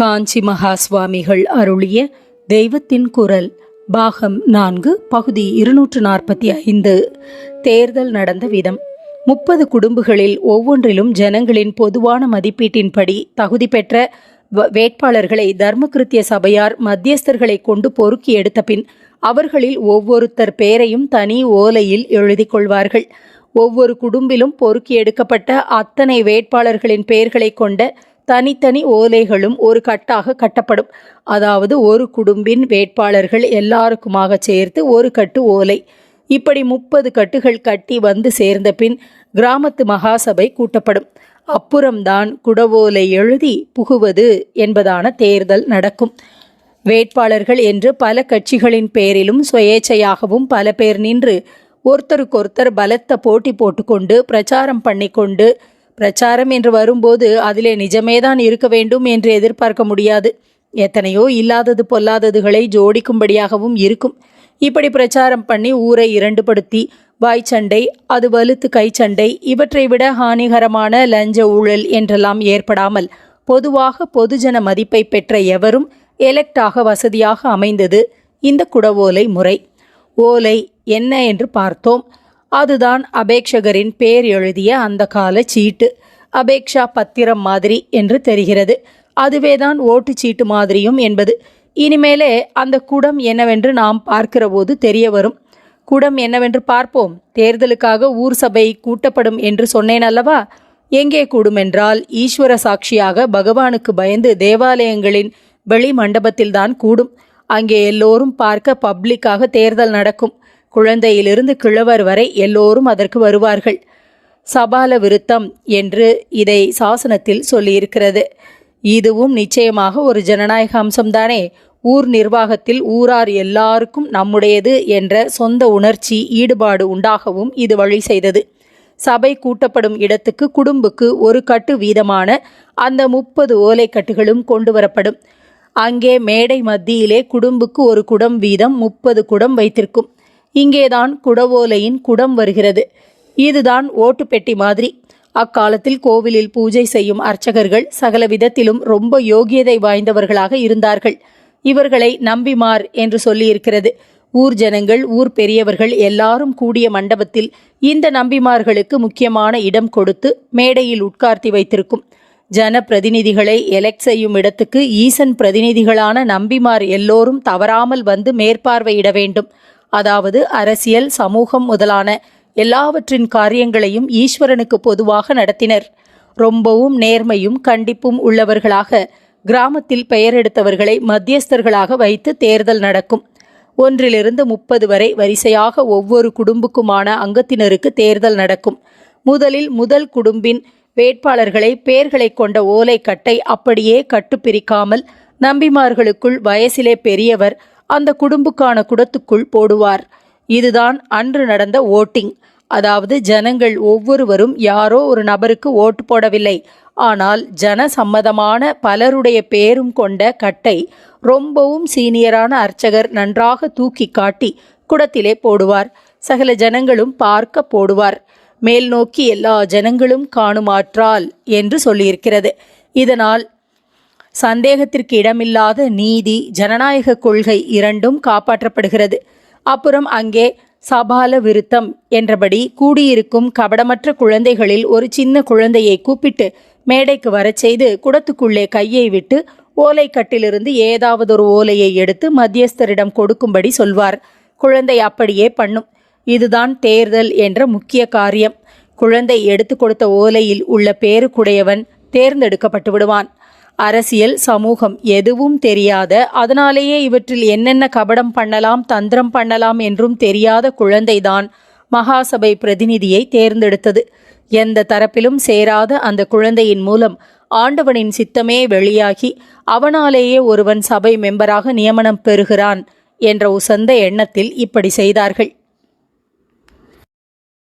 காஞ்சி மகா சுவாமிகள் அருளிய தெய்வத்தின் குரல் பாகம் நான்கு பகுதி இருநூற்று நாற்பத்தி ஐந்து. தேர்தல் நடந்த விதம். முப்பது குடும்பங்களில் ஒவ்வொன்றிலும் ஜனங்களின் பொதுவான மதிப்பீட்டின்படி தகுதி பெற்ற வ- வேட்பாளர்களை தர்மகிருத்திய சபையார் மத்தியஸ்தர்களை கொண்டு பொறுக்கி எடுத்த பின் அவர்களில் ஒவ்வொருத்தர் பேரையும் தனி ஓலையில் எழுதி கொள்வார்கள். ஒவ்வொரு குடும்பிலும் பொறுக்கி எடுக்கப்பட்ட அத்தனை வேட்பாளர்களின் பெயர்களை கொண்ட தனித்தனி ஓலைகளும் ஒரு கட்டாக கட்டப்படும். அதாவது ஒரு குடும்பின் வேட்பாளர்கள் எல்லாருக்குமாக சேர்த்து ஒரு கட்டு ஓலை. இப்படி முப்பது கட்டுகள் கட்டி வந்து சேர்ந்த பின் கிராமத்து மகாசபை கூட்டப்படும். அப்புறம்தான் குடவோலை எழுதி புகுவது என்பதான தேர்தல் நடக்கும். வேட்பாளர்கள் என்று பல கட்சிகளின் பேரிலும் சுயேச்சையாகவும் பல பேர் நின்று ஒருத்தருக்கொருத்தர் பலத்த போட்டி போட்டுக்கொண்டு பிரச்சாரம் பண்ணிக்கொண்டு பிரச்சாரம் என்று வரும்போது அதிலே நிஜமேதான் இருக்க வேண்டும் என்று எதிர்பார்க்க முடியாது. எத்தனையோ இல்லாதது பொல்லாததுகளை ஜோடிக்கும்படியாகவும் இருக்கும். இப்படி பிரச்சாரம் பண்ணி ஊரை இரண்டுபடுத்தி வாய்ச்சண்டை அது வலுத்து கைச்சண்டை இவற்றை விட ஹானிகரமான லஞ்ச ஊழல் என்றெல்லாம் ஏற்படாமல் பொதுவாக பொதுஜன மதிப்பை பெற்ற எவரும் எலெக்டாக வசதியாக அமைந்தது இந்த குடவோலை முறை. ஓலை என்ன என்று பார்த்தோம். அதுதான் அபேக்ஷகரின் பேர் எழுதிய அந்த கால சீட்டு. அபேக்ஷா பத்திரம் மாதிரி என்று தெரிகிறது. அதுவேதான் ஓட்டு சீட்டு மாதிரியும் என்பது. இனிமேலே அந்த குடம் என்னவென்று நாம் பார்க்கிற போது தெரிய வரும். குடம் என்னவென்று பார்ப்போம். தேர்தலுக்காக ஊர் சபை கூட்டப்படும் என்று சொன்னேன் அல்லவா? எங்கே கூடுமென்றால் ஈஸ்வர சாட்சியாக பகவானுக்கு பயந்து தேவாலயங்களின் வெளி மண்டபத்தில்தான் கூடும். அங்கே எல்லோரும் பார்க்க பப்ளிக்காக தேர்தல் நடக்கும். குழந்தையிலிருந்து கிழவர் வரை எல்லோரும் அதற்கு வருவார்கள். சபால விருத்தம் என்று இதை சாசனத்தில் சொல்லியிருக்கிறது. இதுவும் நிச்சயமாக ஒரு ஜனநாயக அம்சம்தானே. ஊர் நிர்வாகத்தில் ஊரார் எல்லாருக்கும் நம்முடையது என்ற சொந்த உணர்ச்சி ஈடுபாடு உண்டாகவும் இது வழி செய்தது. சபை கூட்டப்படும் இடத்துக்கு குடும்புக்கு ஒரு கட்டு வீதமான அந்த முப்பது ஓலைக்கட்டுகளும் கொண்டு வரப்படும் அங்கே மேடை மத்தியிலே குடும்புக்கு ஒரு குடம் வீதம் முப்பது குடம் வைத்திருக்கும். இங்கேதான் குடவோலையின் குடம் வருகிறது. இதுதான் ஓட்டு பெட்டி மாதிரி. அக்காலத்தில் கோவிலில் பூஜை செய்யும் அர்ச்சகர்கள் சகல விதத்திலும் ரொம்ப யோகியதை வாய்ந்தவர்களாக இருந்தார்கள். இவர்களை நம்பிமார் என்று சொல்லியிருக்கிறது. ஊர் ஜனங்கள் ஊர் பெரியவர்கள் எல்லாரும் கூடிய மண்டபத்தில் இந்த நம்பிமார்களுக்கு முக்கியமான இடம் கொடுத்து மேடையில் உட்கார்த்தி வைத்திருக்கும். ஜன பிரதிநிதிகளை எலெக்ட் செய்யும் இடத்துக்கு ஈசன் பிரதிநிதிகளான நம்பிமார் எல்லோரும் தவறாமல் வந்து மேற்பார்வையிட வேண்டும். அதாவது அரசியல் சமூகம் முதலான எல்லாவற்றின் காரியங்களையும் ஈஸ்வரனுக்கு பொதுவாக நடத்தினர். ரொம்பவும் நேர்மையும் கண்டிப்பும் உள்ளவர்களாக கிராமத்தில் பெயர் எடுத்தவர்களை மத்தியஸ்தர்களாக வைத்து தேர்தல் நடக்கும். ஒன்றிலிருந்து முப்பது வரை வரிசையாக ஒவ்வொரு குடும்பக்குமான அங்கத்தினருக்கு தேர்தல் நடக்கும். முதலில் முதல் குடும்பின் வேட்பாளர்களை பெயர்களை கொண்ட ஓலை கட்டை அப்படியே கட்டுப்பிரிக்காமல் நம்பிமார்களுக்குள் வயசிலே பெரியவர் அந்த குடும்புக்கான குடத்துக்குள் போடுவார். இதுதான் அன்று நடந்த ஓட்டிங். அதாவது ஜனங்கள் ஒவ்வொருவரும் யாரோ ஒரு நபருக்கு ஓட்டு போடவில்லை. ஆனால் ஜன சம்மதமான பலருடைய பேரும் கொண்ட கட்டை ரொம்பவும் சீனியரான அர்ச்சகர் நன்றாக தூக்கி காட்டி குடத்திலே போடுவார். சகல ஜனங்களும் பார்க்க போடுவார். மேல் நோக்கி எல்லா ஜனங்களும் காணுமாற்றால் என்று சொல்லியிருக்கிறது. இதனால் சந்தேகத்திற்கு இடமில்லாத நீதி ஜனநாயக கொள்கை இரண்டும் காப்பாற்றப்படுகிறது. அப்புறம் அங்கே சபால விருத்தம் என்றபடி கூடியிருக்கும் கபடமற்ற குழந்தைகளில் ஒரு சின்ன குழந்தையை கூப்பிட்டு மேடைக்கு வரச் செய்து குடத்துக்குள்ளே கையை விட்டு ஓலைக்கட்டிலிருந்து ஏதாவது ஒரு ஓலையை எடுத்து மத்தியஸ்தரிடம் கொடுக்கும்படி சொல்வார். குழந்தை அப்படியே பண்ணும். இதுதான் தேர்தல் என்ற முக்கிய காரியம். குழந்தை எடுத்து கொடுத்த ஓலையில் உள்ள பேருக்குடையவன் தேர்ந்தெடுக்கப்பட்டு விடுவான். அரசியல் சமூகம் எதுவும் தெரியாத அதனாலேயே இவற்றில் என்னென்ன கபடம் பண்ணலாம் தந்திரம் பண்ணலாம் என்றும் தெரியாத குழந்தைதான் மகாசபை பிரதிநிதியை தேர்ந்தெடுத்தது. எந்த தரப்பிலும் சேராத அந்த குழந்தையின் மூலம் ஆண்டவனின் சித்தமே வெளியாகி அவனாலேயே ஒருவன் சபை மெம்பராக நியமனம் பெறுகிறான் என்ற உசந்த எண்ணத்தில் இப்படி செய்தார்கள்.